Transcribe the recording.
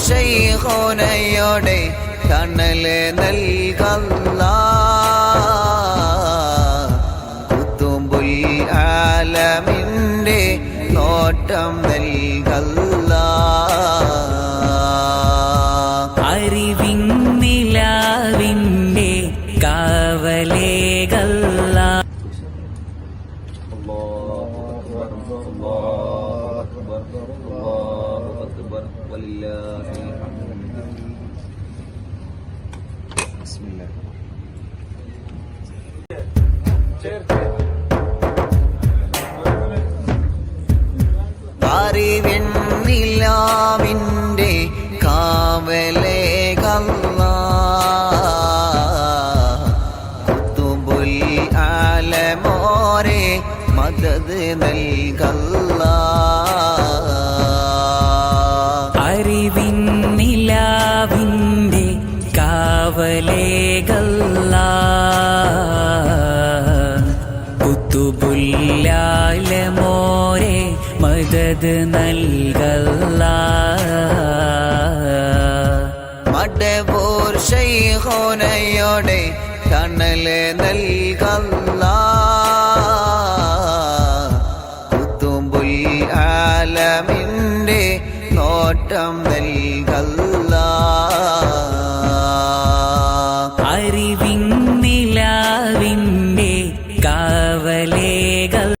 മടവൂർ ശൈഖോനയോടെ തണല് നൽകല്ല കുത്തുമ്പുൽ ആലമിൻ്റെ നോട്ടം നൽകല്ല അറിവിൻ നിലാവിൻ്റെ കാവലേകല്ല الله أكبر الله أكبر ولله الحمد بسم الله അറിവിൻ നിലാവിൻ്റെ കാവലേ കല്ല കുത്തുബുൽ ആലമോരെ മദത് നൽകല്ല കാവലേകല്ല കുത്തുബുല്ലാലമോരെ മദത് നൽകല്ല. മടവൂർ ശൈഖോനയോടെ തണൽ നൽകല്ല. കുത്തുമ്പുൽ ആലമിന്റെ നോട്ടം നൽകല്ല